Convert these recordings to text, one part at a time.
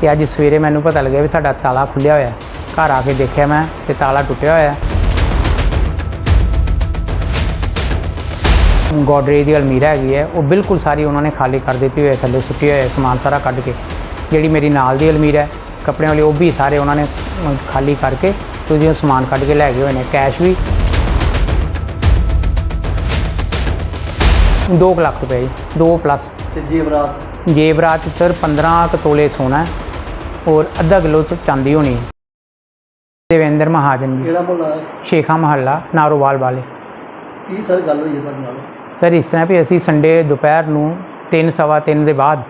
ਤੇ ਅੱਜ ਸਵੇਰੇ ਮੈਨੂੰ ਪਤਾ ਲੱਗਿਆ ਵੀ ਸਾਡਾ ਤਾਲਾ ਖੁੱਲਿਆ ਹੋਇਆ। ਘਰ ਆ ਕੇ ਦੇਖਿਆ ਮੈਂ ਤੇ ਤਾਲਾ ਟੁੱਟਿਆ ਹੋਇਆ। ਹੈ। ਗੋਦਰੇਜ ਦੀ ਅਲਮੀਰਾ ਹੈਗੀ ਹੈ ਉਹ ਬਿਲਕੁਲ ਸਾਰੀ ਉਹਨਾਂ ਨੇ ਖਾਲੀ ਕਰ ਦਿੱਤੀ ਹੋਈ ਹੈ ਥੱਲੇ ਸੁੱਟੀ ਹੋਇਆ ਹੈ ਸਮਾਨ ਸਾਰਾ ਕੱਢ ਕੇ। ਜਿਹੜੀ ਮੇਰੀ ਨਾਲ ਦੀ ਅਲਮੀਰਾ ਹੈ ਕੱਪੜਿਆਂ ਵਾਲੀ ਉਹ ਵੀ ਸਾਰੇ ਉਹਨਾਂ ਨੇ ਖਾਲੀ ਕਰਕੇ ਤੇ ਉਹਦੀ ਸਮਾਨ ਕੱਢ ਕੇ ਲੈ ਗਏ ਹੋਏ ਨੇ ਕੈਸ਼ ਵੀ। 2 ਲੱਖ ਰੁਪਏ ਜੀ 2 ਪਲੱਸ ਤੇ ਜੇਵਰਾਤ? ਜੇਵਰਾਤ ਸਰ 15 ਕੁ ਤੋਲੇ ਸੋਨਾ ਹੈ। ਔਰ ਅੱਧਾ ਕਿਲੋ ਤੋਂ ਚਾਂਦੀ ਹੋਣੀ ਹੈ। ਦੇਵੇਂਦਰ ਮਹਾਜਨ ਜੀ। ਕਿਹੜਾ ਮੁਹੱਲਾ? ਹੈ? ਸ਼ੇਖਾ ਮਹੱਲਾ ਨਾਰੋਵਾਲ ਵਾਲੇ। ਕੀ ਸਰ ਗੱਲ ਹੋਈ ਹੈ ਤੁਹਾਡੇ ਨਾਲ? ਸਰ ਇਸ ਤਰ੍ਹਾਂ ਵੀ ਅਸੀਂ ਸੰਡੇ ਦੁਪਹਿਰ ਨੂੰ ਤਿੰਨ ਸਵਾ ਤਿੰਨ ਦੇ ਬਾਅਦ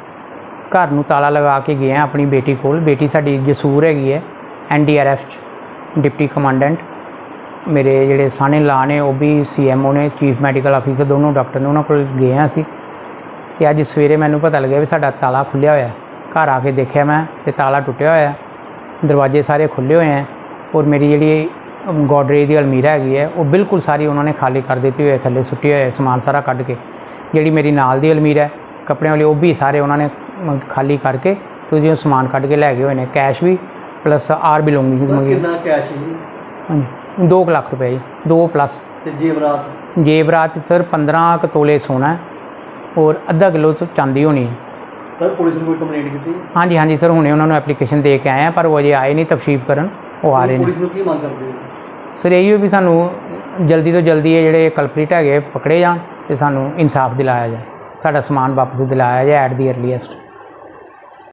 ਘਰ ਨੂੰ ਤਾਲਾ ਲਗਾ ਕੇ ਗਏ ਹਾਂ ਆਪਣੀ ਬੇਟੀ ਕੋਲ। ਬੇਟੀ ਸਾਡੀ ਜਸੂਰ ਹੈਗੀ ਹੈ ਐਨਡੀਆਰਐਫ ਚ ਡਿਪਟੀ ਕਮਾਂਡੈਂਟ। ਮੇਰੇ ਜਿਹੜੇ ਸਾਨੇ ਲਾ ਨੇ ਉਹ ਵੀ ਸੀਐਮਓ ਨੇ ਚੀਫ ਮੈਡੀਕਲ ਅਫੀਸਰ ਦੋਨੋਂ ਡਾਕਟਰ ਨੇ ਉਹਨਾਂ ਕੋਲ ਗਏ ਹਾਂ ਅਸੀਂ। ਤੇ ਅੱਜ ਸਵੇਰੇ ਮੈਨੂੰ ਪਤਾ ਲੱਗਿਆ ਵੀ ਸਾਡਾ ਤਾਲਾ ਖੁੱਲਿਆ ਹੋਇਆ ਹੈ। ਘਰ ਆ ਕੇ ਦੇਖਿਆ ਮੈਂ ਤੇ ਤਾਲਾ ਟੁੱਟਿਆ ਹੋਇਆ। ਹੈ। ਦਰਵਾਜ਼ੇ ਸਾਰੇ ਖੁੱਲੇ ਹੋਏ ਹੈ ਔਰ ਮੇਰੀ ਜਿਹੜੀ ਗੋਦਰੇਜ ਦੀ ਅਲਮੀਰਾ ਹੈਗੀ ਹੈ ਉਹ ਬਿਲਕੁਲ ਸਾਰੀ ਉਹਨਾਂ ਨੇ ਖਾਲੀ ਕਰ ਦਿੱਤੀ ਹੋਈ ਹੈ ਥੱਲੇ ਸੁੱਟੀ ਹੋਇਆ ਹੈ ਸਮਾਨ ਸਾਰਾ ਕੱਢ ਕੇ। ਜਿਹੜੀ ਮੇਰੀ ਨਾਲ ਦੀ ਅਲਮੀਰਾ ਹੈ ਕੱਪੜਿਆਂ ਵਾਲੀ ਉਹ ਵੀ ਸਾਰੇ ਉਹਨਾਂ ਨੇ ਖਾਲੀ ਕਰਕੇ ਤੇ ਉਹਦੀ ਸਮਾਨ ਕੱਢ ਕੇ ਲੈ ਗਏ ਹੋਏ ਨੇ। ਕੈਸ਼ ਵੀ ਪਲੱਸ ਆਰ ਬਿਲੋਂਗਿੰਗ ਸਰ ਮੰਗੀ ਕਿੰਨਾ ਕੈਸ਼ ਜੀ? 2 ਲੱਖ ਰੁਪਏ ਜੀ 2 ਪਲੱਸ। ਤੇ ਜੇਵਰਾਤ ਜੇਵਰਾਤ ਸਰ 15 ਕੁ ਤੋਲੇ ਸੋਨਾ ਔਰ ਅੱਧਾ ਕਿਲੋ ਚਾਂਦੀ ਹੋਣੀ ਹੈ। ਸਰ ਪੁਲਿਸ ਨੂੰ ਕੋਈ ਕੰਪਲੇਂਟ ਕੀਤੀ? ਹਾਂਜੀ ਹਾਂਜੀ ਸਰ ਹੁਣੇ ਉਹਨਾਂ ਨੂੰ ਐਪਲੀਕੇਸ਼ਨ ਦੇ ਕੇ ਆਏ ਆ ਪਰ ਉਹ ਅਜੇ ਆਏ ਨਹੀਂ ਤਫਸੀਫ ਕਰਨ ਉਹ ਆ ਰਹੇ ਨੇ। ਪੁਲਿਸ ਨੂੰ ਕੀ ਮੰਗ ਕਰਦੇ ਹੋ? ਸਰ ਇਹੀ ਵੀ ਸਾਨੂੰ ਜਲਦੀ ਤੋਂ ਜਲਦੀ ਇਹ ਜਿਹੜੇ ਕਲਪ੍ਰੀਟ ਹੈਗੇ ਪਕੜੇ ਜਾਣ ਤੇ ਸਾਨੂੰ ਇਨਸਾਫ ਦਿਲਾਇਆ ਜਾਏ। ਸਾਡਾ ਸਮਾਨ ਵਾਪਸ ਦਿਲਾਇਆ ਜਾਏ ਐਟ ਦੀ ਅਰਲੀਐਸਟ